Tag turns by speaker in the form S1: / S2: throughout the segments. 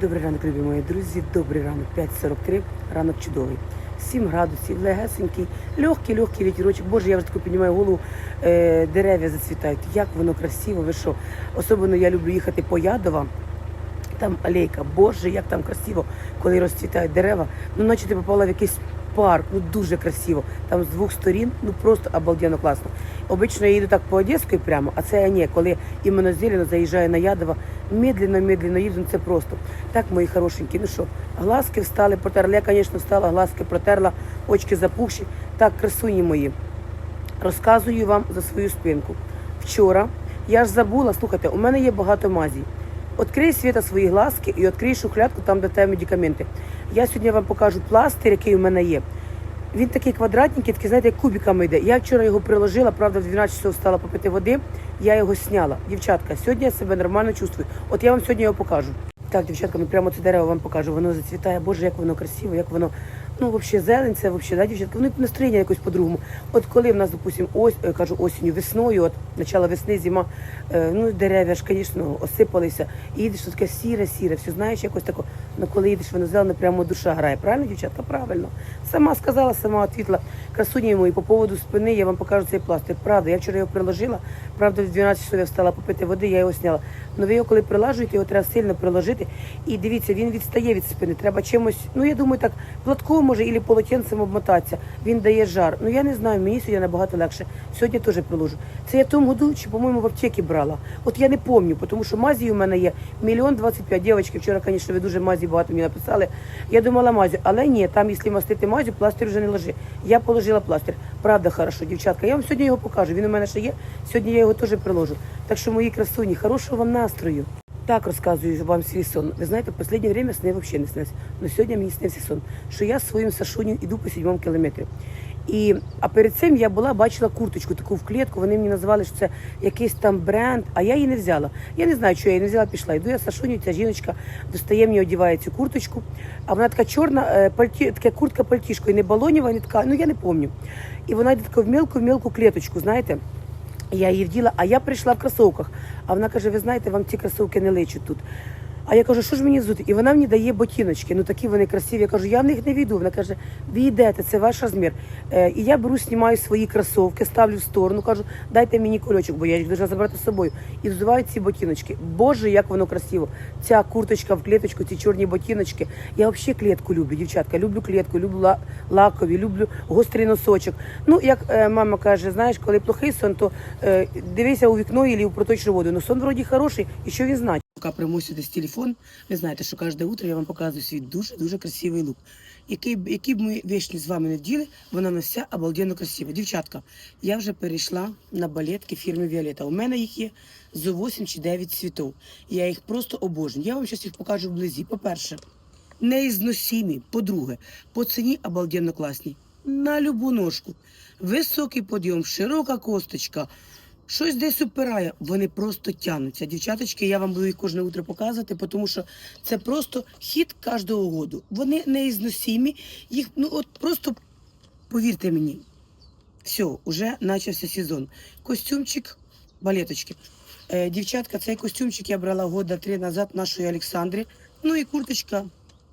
S1: Добрий ранок, любі мої друзі. Добрий ранок, 5.43, ранок чудовий. 7 градусів, легесенький, легкий, легкий вітерочок. Боже, я вже таку піднімаю голову, е, дерев'я зацвітають. Як воно красиво, ви що? Особливо я люблю їхати по Ядова. Там алейка, боже, як там красиво, коли розцвітають дерева. Ну, наче ти попала в якийсь парк, ну дуже красиво. Там з двох сторін, ну просто обалденно класно. Обично я їду так по Одеської прямо, а це я ні, коли іменно зелено заїжджаю на Ядова, медленно, медленно їду, це просто. Так, мої хорошенькі, ну що, глазки встали, протерла. Я, звісно, встала, глазки протерла, очки запухші. Так, красуні мої. Розказую вам за свою спинку. Вчора я ж забула, слухайте, у мене є багато мазій. Открий світа свої глазки і відкрий шухлядку там, де тебе медикаменти. Я сьогодні вам покажу пластир, який у мене є. Він такий квадратненький, такий, знаєте, як кубиками йде. Я вчора його приложила, правда, в 12 часов стала попити води, я його сняла. Дівчатка, сьогодні я себе нормально чувствую. От я вам сьогодні його покажу. Так, дівчатка, ми прямо це дерево вам покажу. Воно зацвітає. Боже, як воно красиво, як воно. Ну, взагалі, зелень, це взагалі, да, дівчатка, Вони настроєння якось по-другому. От коли в нас, допустимо, ось, е, кажу, осінню, весною, от почала весни, зима, е, ну, дерев'я ж, звісно, осипалися. І їдеш, таке сіре, сіре, все знаєш, якось тако. Ну, коли їдеш, воно зелене, прямо душа грає. Правильно, дівчатка? Правильно. Сама сказала, сама відповіла. Красуні мої, по поводу спини, я вам покажу цей пластир. Правда, я вчора його приложила, правда, в 12 часов я встала попити води, я його сняла. Ну ви його коли прилажуєте, його треба сильно приложити. І дивіться, він відстає від спини. Треба чимось, ну я думаю, так платком може і полотенцем обмотатися. Він дає жар. Ну я не знаю, мені сьогодні набагато легше. Сьогодні теж приложу. Це я в тому году, чи, по-моєму, в аптеці брала. От я не пам'ятаю, тому що мазі у мене є мільйон двадцять п'ять. Дівчатки, вчора, звісно, ви дуже мазі багато мені написали. Я думала мазю, але ні, там, якщо мастити мазю, пластир вже не ложи. Я положила пластир. Правда, хорошо, дівчатка. Я вам сьогодні його покажу. Він у мене ще є. Сьогодні я його теж приложу. Так що, мої красуні, хорошого вам настрою. Так розказую вам свій сон. Ви знаєте, в останнє время сни взагалі не снився. Ну сьогодні мені снився сон, що я своїм Сашуню йду по сьомому кілометрі. І, а перед цим я була, бачила курточку таку в клітку. Вони мені називали, що це якийсь там бренд, а я її не взяла. Я не знаю, що я її не взяла, пішла. Йду я Сашуню, ця жіночка достає мені, одягає цю курточку. А вона така чорна, е, пальті, така куртка пальтішкою, не балонєва, не така, ну я не пам'ятаю. І вона йде така в мілку, в мілку клеточку, знаєте. Я її вділа, а я прийшла в кросовках. А вона каже: ви знаєте, вам ці кросовки не личать тут. А я кажу, що ж мені взути? І вона мені дає ботиночки. Ну такі вони красиві. Я кажу, я в них не війду. Вона каже, ви йдете, це ваш розмір. Е, і я беру, знімаю свої кросовки, ставлю в сторону, кажу, дайте мені кольочок, бо я їх должна забрати з собою. І взуваю ці ботиночки. Боже, як воно красиво. Ця курточка в клеточку, ці чорні ботиночки. Я взагалі клітку люблю, дівчатка. Люблю клітку, люблю лакові, люблю гострий носочок. Ну, як е, мама каже, знаєш, коли плохий сон, то е, дивися у вікно і в проточну воду. Ну сон вроді хороший, і що він значить? Прямо сюди телефон, ви знаєте, що кожне утро я вам показую свій дуже-дуже красивий лук. Який, б- б ми вічні з вами не вділи, вона на вся обалденно красива. Дівчатка, я вже перейшла на балетки фірми Віолета. У мене їх є зо 8 чи 9 цвітів. Я їх просто обожнюю. Я вам зараз їх покажу вблизі. По-перше, неізносимі. По-друге, по ціні обалденно класні. На любу ножку. Високий подйом, широка косточка. Щось десь упирає, вони просто тягнуться. Дівчаточки, я вам буду їх кожне утро показувати, тому що це просто хід кожного году. Вони неізносимі, їх ну от просто повірте мені, все, уже почався сезон. Костюмчик, балеточки. Е, дівчатка, цей костюмчик я брала года три назад нашої Олександри. Ну і курточка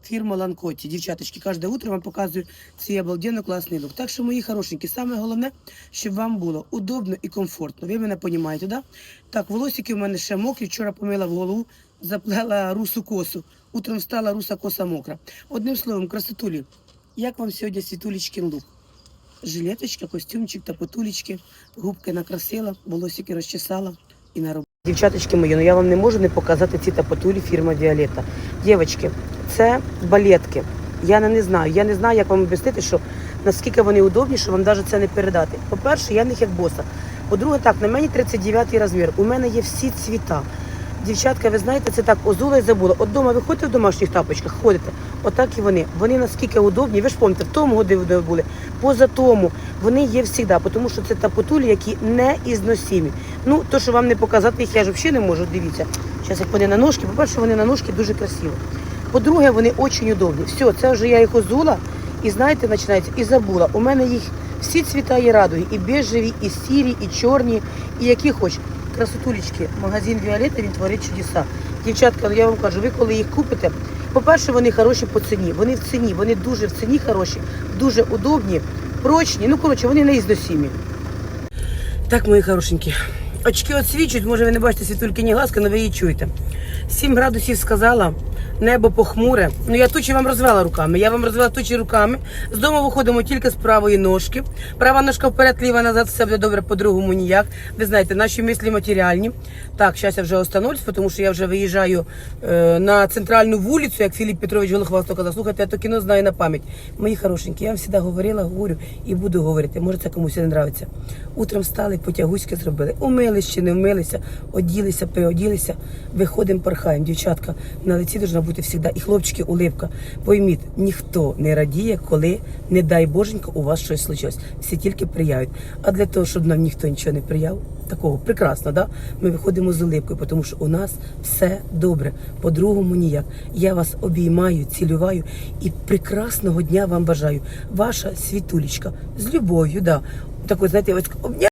S1: фірма Ланкоті. Дівчаточки, кожне утро вам показую свій обалденно класний лук. Так що, мої хорошенькі, саме головне, щоб вам було удобно і комфортно. Ви мене розумієте, да? Так, волосики в мене ще мокрі. Вчора помила в голову, заплела русу косу. Утром встала руса коса мокра. Одним словом, красотулі, як вам сьогодні світулічкин лук? Жилеточка, костюмчик та потулечки, губки накрасила, волосики розчесала і на. Дівчаточки мої, ну я вам не можу не показати ці тапотулі фірма Віолетта. Дівчатки, це балетки. Я не, знаю. Я не знаю, як вам об'яснити, що наскільки вони удобні, що вам навіть це не передати. По-перше, я них як боса. По-друге, так, на мені 39 розмір. У мене є всі цвіта. Дівчатка, ви знаєте, це так озула і забула. От дома ви ходите в домашніх тапочках, ходите. Отак і вони. Вони наскільки удобні. Ви ж пам'ятаєте, в тому году ви були. Поза тому вони є завжди, тому що це тапотулі, які не ізносимі. Ну, то, що вам не показати їх, я ж взагалі не можу. Дивіться. Зараз як вони на ножки. По-перше, вони на ножки дуже красиво. По-друге, вони дуже удобні. Все, це вже я їх озула. І знаєте, починається, і забула. У мене їх всі цвіта є радуги, і бежеві, і сірі, і чорні, і які хоч. Красотулечки, магазин Віолетта, він творить чудеса. Дівчатка, я вам кажу, ви коли їх купите, по-перше, вони хороші по ціні. Вони в ціні, вони дуже в ціні хороші, дуже удобні, прочні. Ну, коротше, вони неізносимі. Так, мої хорошенькі. Очки освічують, може ви не бачите світулькині глазки, але ви її чуєте. 7 градусів сказала, небо похмуре. Ну я тучі вам розвела руками. Я вам розвела тучі руками. З дому виходимо тільки з правої ножки. Права ножка вперед, ліва назад, все буде добре, по-другому ніяк. Ви знаєте, наші мислі матеріальні. Так, зараз я вже остановлюсь, тому що я вже виїжджаю е, на центральну вулицю, як Філіп Петрович Голохвастов казав. Слухайте, я то кіно знаю на пам'ять. Мої хорошенькі, я вам завжди говорила, говорю і буду говорити. Може, це комусь не нравиться. Утром встали, потягуськи зробили. Умились чи не вмилися, оділися, переоділися, виходимо, порхаємо. Дівчатка, на лиці должна бути завжди. І хлопчики, улипка. Пойміть, ніхто не радіє, коли, не дай боженько, у вас щось случилось. Всі тільки прияють. А для того, щоб нам ніхто нічого не прияв, такого прекрасно, да? Ми виходимо з улипкою, тому що у нас все добре. По-другому ніяк. Я вас обіймаю, цілюваю і прекрасного дня вам бажаю. Ваша світулечка з любов'ю, да. Так, от, знаєте, ось обня-